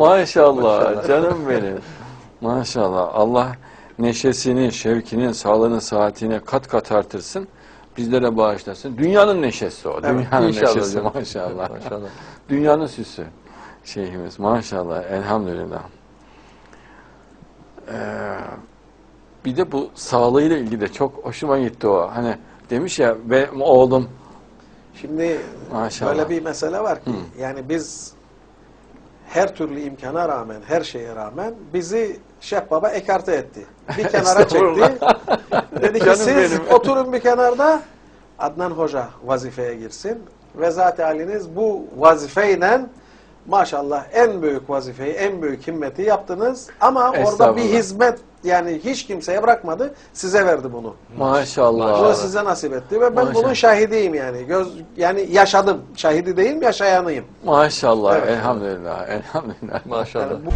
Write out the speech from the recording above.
Maşallah canım benim. Maşallah. Allah neşesini, şevkini, sağlığını, saatini kat kat artırsın. Bizlere bağışlasın. Dünyanın neşesi o. Dünyanın İnşallah neşesi hocam. maşallah. Maşallah. Dünyanın süsü. Şeyhimiz maşallah. Elhamdülillah. Ee, bir de bu sağlığıyla ilgili de çok hoşuma gitti o. Hani demiş ya ve oğlum Şimdi Maşallah. böyle bir mesele var ki yani biz her türlü imkana rağmen, her şeye rağmen bizi Şeyh Baba ekarte etti. Bir kenara çekti. Dedi ki siz benim. oturun bir kenarda Adnan Hoca vazifeye girsin ve zaten haliniz bu vazifeyle maşallah en büyük vazifeyi, en büyük himmeti yaptınız ama orada bir hizmet yani hiç kimseye bırakmadı, size verdi bunu. maşallah. Bunu size nasip etti ve ben Maşallah. bunun şahidiyim yani. Göz yani yaşadım. Şahidi değilim, yaşayanıyım. Maşallah. Evet. Elhamdülillah. Elhamdülillah. Maşallah. Yani bu-